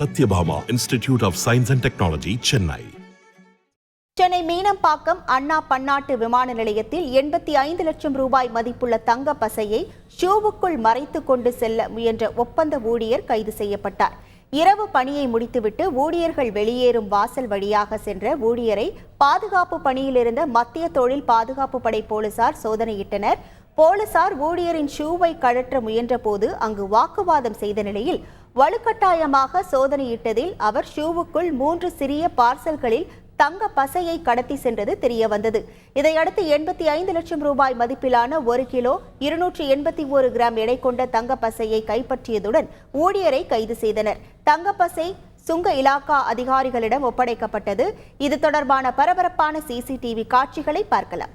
Sathyabama institute of science and technology Chennai Chennai Meenambakkam Anna பன்னாட்டு விமான நிலையத்தில் எண்பத்தி ஐந்து லட்சம் ரூபாய் மதிப்புள்ள தங்க பசையை ஷூவுக்குள் மறைத்து கொண்டு செல்ல முயன்ற ஒப்பந்த ஊழியர் கைது செய்யப்பட்டார். இரவு பணியை முடித்துவிட்டு ஊழியர்கள் வெளியேறும் வாசல் வழியாக சென்ற ஊழியரை பாதுகாப்பு பணியிலிருந்த மத்திய தொழில் பாதுகாப்பு படை போலீசார் சோதனையிட்டனர். போலீசார் ஊழியரின் ஷூவை கழற்ற முயன்றபோது அங்கு வாக்குவாதம் செய்த நிலையில் வலுக்கட்டாயமாக சோதனையிட்டதில் அவர் ஷூவுக்குள் மூன்று சிறிய பார்சல்களில் தங்க பசையை கடத்தி சென்றது தெரிய வந்தது இதையடுத்து எண்பத்தி ஐந்து லட்சம் ரூபாய் மதிப்பிலான ஒரு கிலோ இருநூற்றி எண்பத்தி ஒரு கிராம் எடை கொண்ட தங்க பசையை கைப்பற்றியதுடன் ஊழியரை கைது செய்தனர். தங்கப்பசை சுங்க இலாக்கா அதிகாரிகளிடம் ஒப்படைக்கப்பட்டது. இது தொடர்பான பரபரப்பான சிசிடிவி காட்சிகளை பார்க்கலாம்.